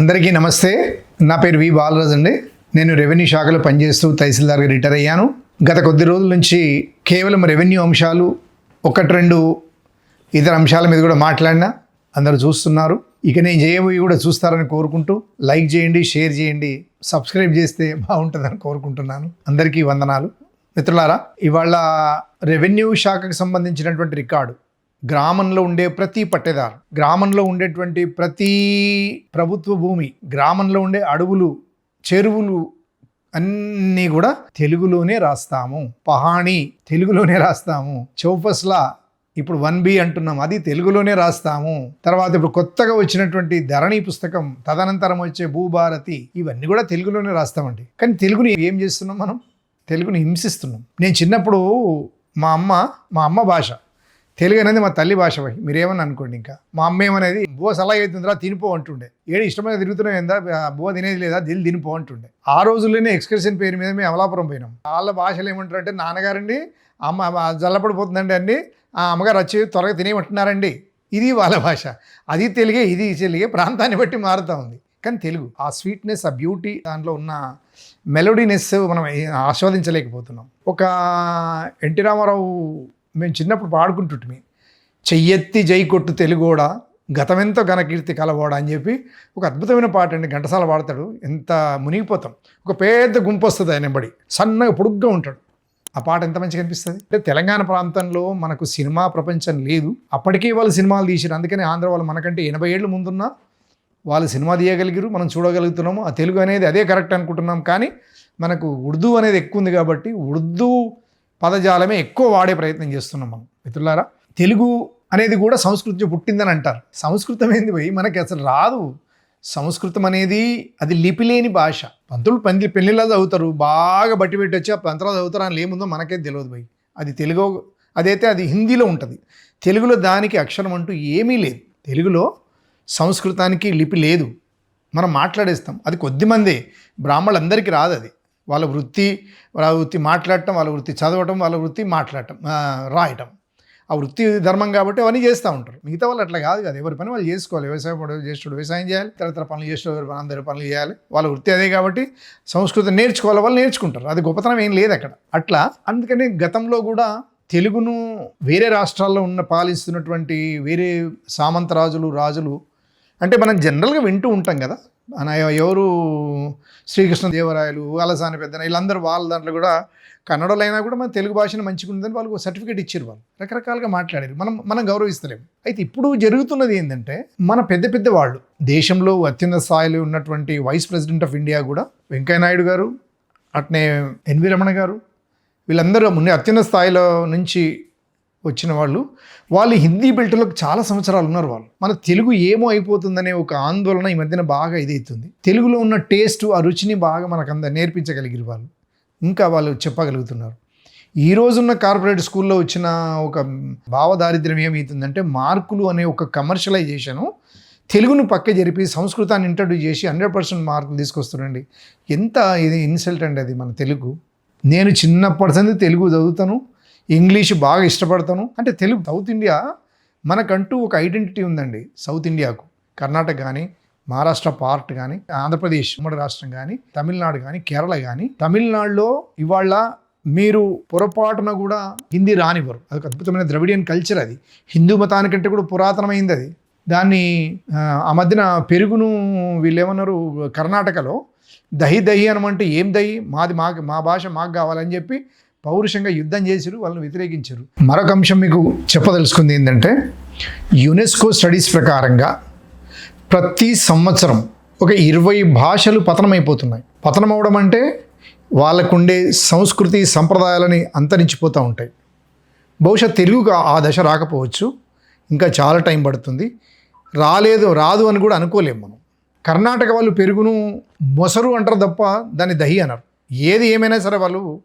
అందరికీ నమస్తే. నా పేరు వి బాలరాజ్ అండి. నేను రెవెన్యూ శాఖలో పనిచేస్తూ తహసీల్దార్గా రిటైర్ అయ్యాను. గత కొద్ది రోజుల నుంచి కేవలం రెవెన్యూ అంశాలు ఒకటి రెండు ఇతర అంశాల మీద కూడా మాట్లాడినా అందరూ చూస్తున్నారు. ఇక నేను చేయబోయి కూడా చూస్తారని కోరుకుంటూ లైక్ చేయండి షేర్ చేయండి సబ్స్క్రైబ్ చేస్తే బాగుంటుందని కోరుకుంటున్నాను. అందరికీ వందనాలు. మిత్రులారా ఇవాళ రెవెన్యూ శాఖకు సంబంధించినటువంటి రికార్డు. గ్రామంలో ఉండే ప్రతి పట్టేదారు గ్రామంలో ఉండేటువంటి ప్రతి ప్రభుత్వ భూమి గ్రామంలో ఉండే అడవులు చెరువులు అన్నీ కూడా తెలుగులోనే రాస్తాము. పహాణి తెలుగులోనే రాస్తాము. చౌపస్లా ఇప్పుడు వన్ బి అంటున్నాం. అది తెలుగులోనే రాస్తాము. తర్వాత ఇప్పుడు కొత్తగా వచ్చినటువంటి ధరణి పుస్తకం తదనంతరం వచ్చే భూభారతి ఇవన్నీ కూడా తెలుగులోనే రాస్తామండి. కానీ తెలుగుని ఏం చేస్తున్నాం మనం? తెలుగుని హింసిస్తున్నాం. నేను చిన్నప్పుడు మా అమ్మ మా అమ్మ భాష. తెలుగు అనేది మా తల్లి భాష భయ్ మీరేమని అనుకోండి ఇంకా. మా అమ్మ ఏమనేది బువ సలహా అవుతుందిరా తినిపో అంటుండే. ఏడు ఇష్టమైన తిరుగుతున్నాం ఏందా? బువ తినేది లేదా? దిల్ తినిపో అంటుండే. ఆ రోజుల్లోనే ఎక్స్కర్షన్ పేరు మీద మేము అమలాపురం పోయినాం. వాళ్ళ భాషలు ఏమంటారు అంటే నాన్నగారండి అమ్మ జల్లపడిపోతుందండి అండి ఆ అమ్మగారు వచ్చి త్వరగా తినేయమంటున్నారండి. ఇది వాళ్ళ భాష. అది తెలుగే ఇది తెలుగే ప్రాంతాన్ని బట్టి మారుతూ ఉంది. కానీ తెలుగు ఆ స్వీట్నెస్ ఆ బ్యూటీ దాంట్లో ఉన్న మెలోడీనెస్ మనం ఆస్వాదించలేకపోతున్నాం. ఒక ఎన్టీ రామారావు మేము చిన్నప్పుడు పాడుకుంటుంటిమి. చెయ్యెత్తి జై కొట్టు తెలుగోడా గతమెంతో ఘనకీర్తి కలవోడ అని చెప్పి ఒక అద్భుతమైన పాట అండి. ఘంటసాల పాడతాడు. ఎంత మునిగిపోతాం. ఒక పెద్ద గుంపు వస్తుంది ఆయన బడి సన్నగా పొడుగ్గా ఉంటాడు. ఆ పాట ఎంత మంచిగా అనిపిస్తుంది? అంటే తెలంగాణ ప్రాంతంలో మనకు సినిమా ప్రపంచం లేదు. అప్పటికే వాళ్ళు సినిమాలు తీసారు అందుకని ఆంధ్ర వాళ్ళు మనకంటే ఎనభై ఏళ్ళు ముందున్నా వాళ్ళు సినిమా తీయగలిగారు మనం చూడగలుగుతున్నాము. ఆ తెలుగు అనేది అదే కరెక్ట్ అనుకుంటున్నాం. కానీ మనకు ఉర్దూ అనేది ఎక్కువ ఉంది కాబట్టి ఉర్దూ పదజాలమే ఎక్కువ వాడే ప్రయత్నం చేస్తున్నాం మనం. మిత్రులారా తెలుగు అనేది కూడా సంస్కృతి పుట్టిందని అంటారు. సంస్కృతం ఏంది పోయి మనకి అసలు రాదు. సంస్కృతం అనేది అది లిపి లేని భాష. పంతులు పంది పెళ్ళిలా చదువుతారు. బాగా బట్టి పెట్టి వచ్చి ఆ పంతలా చదువుతారు అని ఏముందో మనకే తెలియదు పోయి అది తెలుగు అదైతే అది హిందీలో ఉంటుంది. తెలుగులో దానికి అక్షరం అంటూ ఏమీ లేదు. తెలుగులో సంస్కృతానికి లిపి లేదు. మనం మాట్లాడేస్తాం. అది కొద్దిమందే బ్రాహ్మణులందరికీ రాదు అది. వాళ్ళ వృత్తి వాళ్ళ వృత్తి మాట్లాడటం వాళ్ళ వృత్తి చదవటం వాళ్ళ వృత్తి మాట్లాడటం రాయటం. ఆ వృత్తి ధర్మం కాబట్టి అవన్నీ చేస్తూ ఉంటారు. మిగతా వాళ్ళు అట్లా కాదు కదా. ఎవరి పని వాళ్ళు చేసుకోవాలి. వ్యవసాయం పడు చేస్తుడు వ్యవసాయం చేయాలి. తరతర పనులు చేసేటప్పుడు ఎవరి? పని అందరి పనులు చేయాలి. వాళ్ళ వృత్తి అదే కాబట్టి సంస్కృతం నేర్చుకోవాలి. వాళ్ళు నేర్చుకుంటారు. అది గొప్పతనం ఏం లేదు అక్కడ. అట్లా అందుకని గతంలో కూడా తెలుగును వేరే రాష్ట్రాల్లో ఉన్న పాలిస్తున్నటువంటి వేరే సామంత రాజులు రాజులు అంటే మనం జనరల్గా వింటూ ఉంటాం కదా. ఎవరు శ్రీకృష్ణదేవరాయలు అలసాని పెద్దన వీళ్ళందరూ వాళ్ళ దాంట్లో కూడా కన్నడలో అయినా కూడా మన తెలుగు భాషను మంచిగా ఉందని వాళ్ళకు సర్టిఫికేట్ ఇచ్చారు వాళ్ళు. రకరకాలుగా మాట్లాడారు. మనం మనం గౌరవిస్తలేము. అయితే ఇప్పుడు జరుగుతున్నది ఏంటంటే మన పెద్ద పెద్ద వాళ్ళు దేశంలో అత్యున్నత స్థాయిలో ఉన్నటువంటి వైస్ ప్రెసిడెంట్ ఆఫ్ ఇండియా కూడా వెంకయ్యనాయుడు గారు అట్నే ఎన్వి రమణ గారు వీళ్ళందరూ ముందే అత్యున్నత స్థాయిలో నుంచి వచ్చిన వాళ్ళు వాళ్ళు హిందీ బెల్ట్లోకి చాలా సంవత్సరాలు ఉన్నారు వాళ్ళు. మన తెలుగు ఏమో అయిపోతుందనే ఒక ఆందోళన ఈ మధ్యన బాగా ఇదవుతుంది తెలుగులో ఉన్న టేస్ట్ ఆ రుచిని బాగా మనకు అంద నేర్పించగలిగిన వాళ్ళు. ఇంకా వాళ్ళు చెప్పగలుగుతున్నారు. ఈ రోజున్న కార్పొరేట్ స్కూల్లో వచ్చిన ఒక భావదారిద్ర్యం ఏమవుతుందంటే మార్కులు అనే ఒక కమర్షియలైజేషను తెలుగును పక్క జరిపి సంస్కృతాన్ని ఇంట్రడ్యూస్ చేసి హండ్రెడ్ పర్సెంట్ మార్కులు తీసుకొస్తున్నాండి ఎంత ఇది ఇన్సల్ట్ అండి అది మన తెలుగు. నేను చిన్నప్పటి సంది తెలుగు చదువుతాను. ఇంగ్లీష్ బాగా ఇష్టపడతాను. అంటే తెలుగు సౌత్ ఇండియా మనకంటూ ఒక ఐడెంటిటీ ఉందండి సౌత్ ఇండియాకు. కర్ణాటక కానీ మహారాష్ట్ర పార్ట్ కానీ ఆంధ్రప్రదేశ్ ఉమ్మడి రాష్ట్రం కానీ తమిళనాడు కానీ కేరళ కానీ తమిళనాడులో ఇవాళ మీరు పొరపాటున కూడా హిందీ రానివ్వరు. అదొక అద్భుతమైన ద్రవిడియన్ కల్చర్ అది. హిందూ మతానికంటే కూడా పురాతనమైంది అది. దాన్ని ఆ, ఆ మధ్యన పెరుగును వీళ్ళు ఏమన్నారు కర్ణాటకలో దహి దహి అనమంటే ఏం దహి? మాది మాకు మా భాష మాకు కావాలని చెప్పి పౌరుషంగా యుద్ధం చేసిరు వాళ్ళని వ్యతిరేకించారు. మరొక అంశం మీకు చెప్పదలుచుకుంది ఏంటంటే యునెస్కో స్టడీస్ ప్రకారంగా ప్రతి సంవత్సరం ఒక ఇరవై భాషలు పతనమైపోతున్నాయి. పతనం అవడం అంటే వాళ్ళకుండే సంస్కృతి సంప్రదాయాలని అంతరించిపోతూ ఉంటాయి. బహుశా తెలుగుకు ఆ దశ రాకపోవచ్చు ఇంకా చాలా టైం పడుతుంది. రాలేదు రాదు అని కూడా అనుకోలేము మనం. కర్ణాటక వాళ్ళు పెరుగును మొసరు అంటారు తప్ప దాన్ని దహి అనరు. ఏది ఏమైనా సరే వాళ్ళు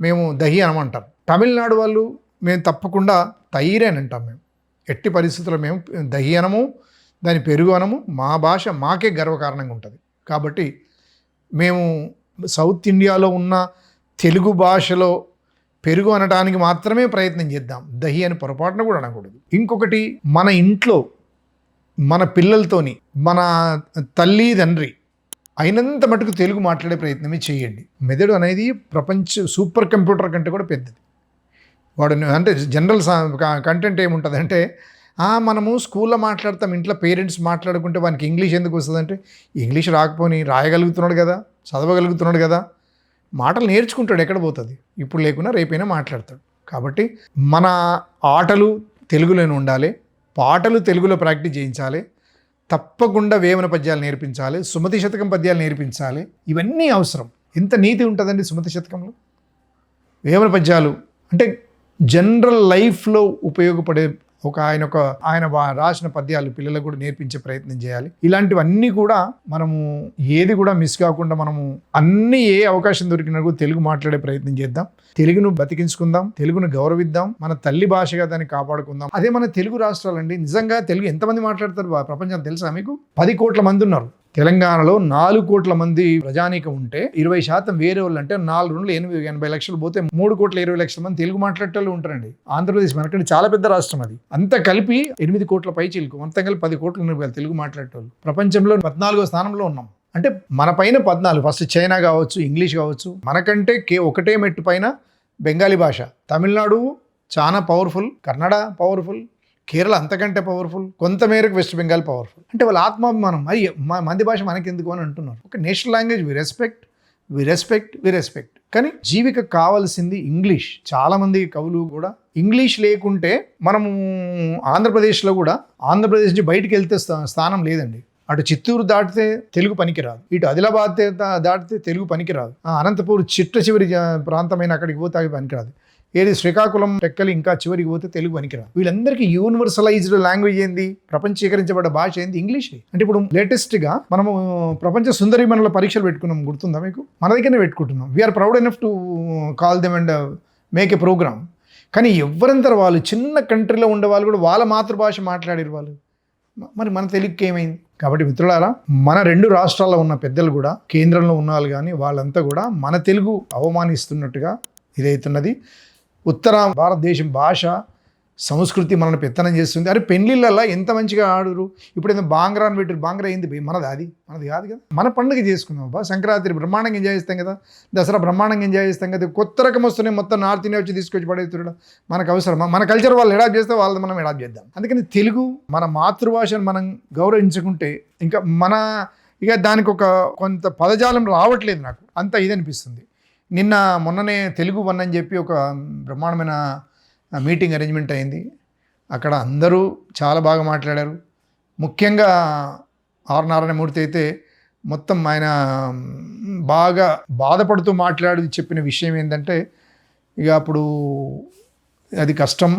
మేము దహి అనమంటాం తమిళనాడు వాళ్ళు మేము తప్పకుండా తైరే అని అంటాం మేము. ఎట్టి పరిస్థితుల్లో మేము దహి అనము దాని పెరుగు అనము మా భాష మాకే గర్వకారణంగా ఉంటుంది. కాబట్టి మేము సౌత్ ఇండియాలో ఉన్న తెలుగు భాషలో పెరుగు అనడానికి మాత్రమే ప్రయత్నం చేద్దాం. దహి అని పొరపాటున కూడా అనకూడదు. ఇంకొకటి మన ఇంట్లో మన పిల్లలతోని మన తల్లి తండ్రి అయినంత మటుకు తెలుగు మాట్లాడే ప్రయత్నమే చేయండి. మెదడు అనేది ప్రపంచ సూపర్ కంప్యూటర్ కంటే కూడా పెద్దది. వాడు అంటే జనరల్ కంటెంట్ ఏముంటుంది అంటే మనము స్కూల్లో మాట్లాడతాం ఇంట్లో పేరెంట్స్ మాట్లాడుకుంటే వానికి ఇంగ్లీష్ ఎందుకు వస్తుందంటే ఇంగ్లీష్ రాకపోని రాయగలుగుతున్నాడు కదా చదవగలుగుతున్నాడు కదా మాటలు నేర్చుకుంటాడు ఎక్కడ పోతుంది. ఇప్పుడు లేకున్నా రేపైనా మాట్లాడతాడు. కాబట్టి మన ఆటలు తెలుగులోనే ఉండాలి పాటలు తెలుగులో ప్రాక్టీస్ చేయించాలి తప్పకుండా వేమన పద్యాలు నేర్పించాలి సుమతి శతకం పద్యాలు నేర్పించాలి ఇవన్నీ అవసరం. ఎంత నీతి ఉంటుందండి సుమతి శతకంలో? వేమన పద్యాలు అంటే జనరల్ లైఫ్లో ఉపయోగపడే ఒక ఆయన ఒక ఆయన రాసిన పద్యాలు పిల్లలకు కూడా నేర్పించే ప్రయత్నం చేయాలి. ఇలాంటివన్నీ కూడా మనము ఏది కూడా మిస్ కాకుండా మనము అన్ని ఏ అవకాశం దొరికినా తెలుగు మాట్లాడే ప్రయత్నం చేద్దాం. తెలుగును బతికించుకుందాం తెలుగును గౌరవిద్దాం మన తల్లి భాషగా దాన్ని కాపాడుకుందాం. అదే మన తెలుగు రాష్ట్రాలండి. నిజంగా తెలుగు ఎంతమంది మాట్లాడతారు ప్రపంచం తెలుసా మీకు? పది కోట్ల మంది ఉన్నారు. తెలంగాణలో నాలుగు కోట్ల మంది ప్రజానీకం ఉంటే ఇరవై శాతం వేరే వాళ్ళు అంటే నాలుగు రెండు ఎనిమిది ఎనభై లక్షలు పోతే మూడు కోట్ల ఇరవై లక్షల మంది తెలుగు మాట్లాడేటోళ్ళు ఉంటారండి. ఆంధ్రప్రదేశ్ మనకంటే చాలా పెద్ద రాష్ట్రం అది. అంతా కలిపి ఎనిమిది కోట్ల పై చిలుకు. మొత్తం కలిపి పది కోట్లు ఉన్నారు తెలుగు మాట్లాడేటోళ్ళు. ప్రపంచంలో పద్నాలుగో స్థానంలో ఉన్నాం. అంటే మన పైన పద్నాలుగు. ఫస్ట్ చైనా కావచ్చు ఇంగ్లీష్ కావచ్చు. మనకంటే కే ఒకటే మెట్టు పైన బెంగాలీ భాష. తమిళనాడు చాలా పవర్ఫుల్ కన్నడ పవర్ఫుల్ కేరళ అంతకంటే పవర్ఫుల్ కొంతమేరకు వెస్ట్ బెంగాల్ పవర్ఫుల్ అంటే వాళ్ళ ఆత్మాభిమానం. మరి మంది భాష మనకెందుకు అని అంటున్నారు. ఒక national language we respect we respect we respect కానీ జీవిక కావాల్సింది ఇంగ్లీష్ చాలామంది కవులు కూడా ఇంగ్లీష్ లేకుంటే మనము ఆంధ్రప్రదేశ్లో కూడా ఆంధ్రప్రదేశ్ నుంచి బయటికి వెళ్తే స్థా- స్థానం లేదండి. అటు చిత్తూరు దాటితే తెలుగు పనికిరాదు. ఇటు ఆదిలాబాద్ దాటితే తెలుగు పనికిరాదు. అనంతపూర్ చిట్ట చివరి ప్రాంతమైన అక్కడికి పోతే అవి పనికిరాదు. ఏది శ్రీకాకుళం టెక్కలు ఇంకా చివరికి పోతే తెలుగు పనికిరాదు. వీళ్ళందరికీ యూనివర్సలైజ్డ్ లాంగ్వేజ్ ఏంది? ప్రపంచీకరించబడ్డ భాష ఏంది? ఇంగ్లీష్ అంటే ఇప్పుడు లేటెస్ట్గా మనము ప్రపంచ సుందరి మనల పరీక్షలు పెట్టుకున్నాం గుర్తుందా మీకు? మన దగ్గరనే పెట్టుకుంటున్నాం. We are proud enough to call them and make a program కానీ ఎవరంతర వాళ్ళు చిన్న కంట్రీలో ఉండే వాళ్ళు కూడా వాళ్ళ మాతృభాష మాట్లాడారు వాళ్ళు. మరి మన తెలుగుకి ఏమైంది? కాబట్టి మిత్రులారా మన రెండు రాష్ట్రాల్లో ఉన్న పెద్దలు కూడా కేంద్రంలో ఉన్న వాళ్ళు కానీ వాళ్ళంతా కూడా మన తెలుగు అవమానిస్తున్నట్టుగా ఇదైతున్నది. ఉత్తర భారతదేశం భాష సంస్కృతి మనల్ని పెత్తనం చేస్తుంది. అరే పెళ్ళిళ్ళల్లో ఎంత మంచిగా ఆడురు ఇప్పుడు ఏదో బాంగ్రా అని పెట్టారు బాంగ్రా ఏంది మనది అది మనది కాదు కదా. మన పండుగ చేసుకుందాం బా సంక్రాంతి బ్రహ్మాండంగా ఎంజాయ్ చేస్తాం కదా. దసరా బ్రహ్మాండంగా ఎంజాయ్ చేస్తాం కదా. కొత్త రకం వస్తున్నాయి మొత్తం నార్త్ ఇండియా వచ్చి తీసుకొచ్చి పడేస్తున్నాడు మనకు అవసరం మన కల్చర్ వాళ్ళు ఎడాప్ట్ చేస్తే వాళ్ళది మనం ఎడాప్ట్ చేద్దాం. అందుకని తెలుగు మన మాతృభాషను మనం గౌరవించుకుంటే ఇంకా మన ఇక దానికి ఒక కొంత పదజాలం రావట్లేదు నాకు. అంత ఇది అనిపిస్తుంది. నిన్న మొన్ననే తెలుగు వన్ అని చెప్పి ఒక బ్రహ్మాండమైన మీటింగ్ అరేంజ్మెంట్ అయింది. అక్కడ అందరూ చాలా బాగా మాట్లాడారు. ముఖ్యంగా ఆర్ నారాయణమూర్తి అయితే మొత్తం ఆయన బాగా బాధపడుతూ మాట్లాడి చెప్పిన విషయం ఏంటంటే ఇక అప్పుడు అది కష్టం.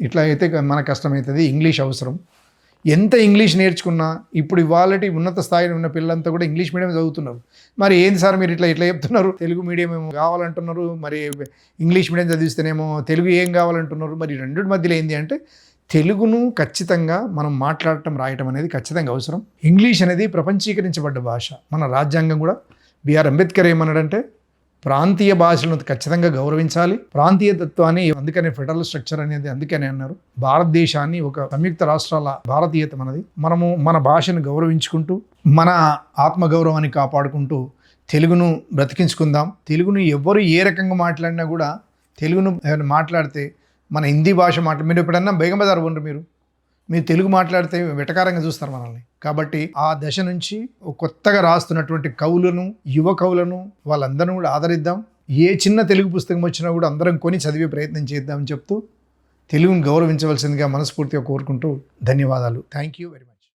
ఇట్లా అయితే మన కష్టమవుతుంది ఇంగ్లీష్ అవసరం. ఎంత ఇంగ్లీష్ నేర్చుకున్నా ఇప్పుడు ఇవాళటి ఉన్నత స్థాయిలో ఉన్న పిల్లలంతా కూడా ఇంగ్లీష్ మీడియం చదువుతున్నారు. మరి ఏంది సార్ మీరు ఇట్లా ఇట్లా చెప్తున్నారు? తెలుగు మీడియం ఏమో కావాలంటున్నారు మరి ఇంగ్లీష్ మీడియం చదివిస్తేనేమో తెలుగు ఏం కావాలంటున్నారు? మరి రెండింటి మధ్యలో ఏంది అంటే తెలుగును ఖచ్చితంగా మనం మాట్లాడటం రాయటం అనేది ఖచ్చితంగా అవసరం. ఇంగ్లీష్ అనేది ప్రపంచీకరించబడ్డ భాష. మన రాజ్యాంగం కూడా బిఆర్ అంబేద్కర్ ఏమన్నాడంటే ప్రాంతీయ భాషలను ఖచ్చితంగా గౌరవించాలి. ప్రాంతీయ తత్వాన్ని అందుకనే ఫెడరల్ స్ట్రక్చర్ అనేది అందుకనే అన్నారు. భారతదేశాన్ని ఒక సంయుక్త రాష్ట్రాల భారతీయత మనది. మనము మన భాషను గౌరవించుకుంటూ మన ఆత్మగౌరవాన్ని కాపాడుకుంటూ తెలుగును బ్రతికించుకుందాం. తెలుగును ఎవరు ఏ రకంగా మాట్లాడినా కూడా తెలుగును మాట్లాడితే మన హిందీ భాష మాట్లా మీరు ఎప్పుడన్నా బేగం బజార్ ఉండరు మీరు? మీరు తెలుగు మాట్లాడితే వెటకారంగా చూస్తారు మనల్ని. కాబట్టి ఆ దశ నుంచి కొత్తగా రాస్తున్నటువంటి కవులను యువ కవులను వాళ్ళందరినీ కూడా ఆదరిద్దాం. ఏ చిన్న తెలుగు పుస్తకం వచ్చినా కూడా అందరం కొని చదివే ప్రయత్నం చేద్దామని చెప్తూ తెలుగును గౌరవించవలసిందిగా మనస్ఫూర్తిగా కోరుకుంటూ ధన్యవాదాలు. Thank you very much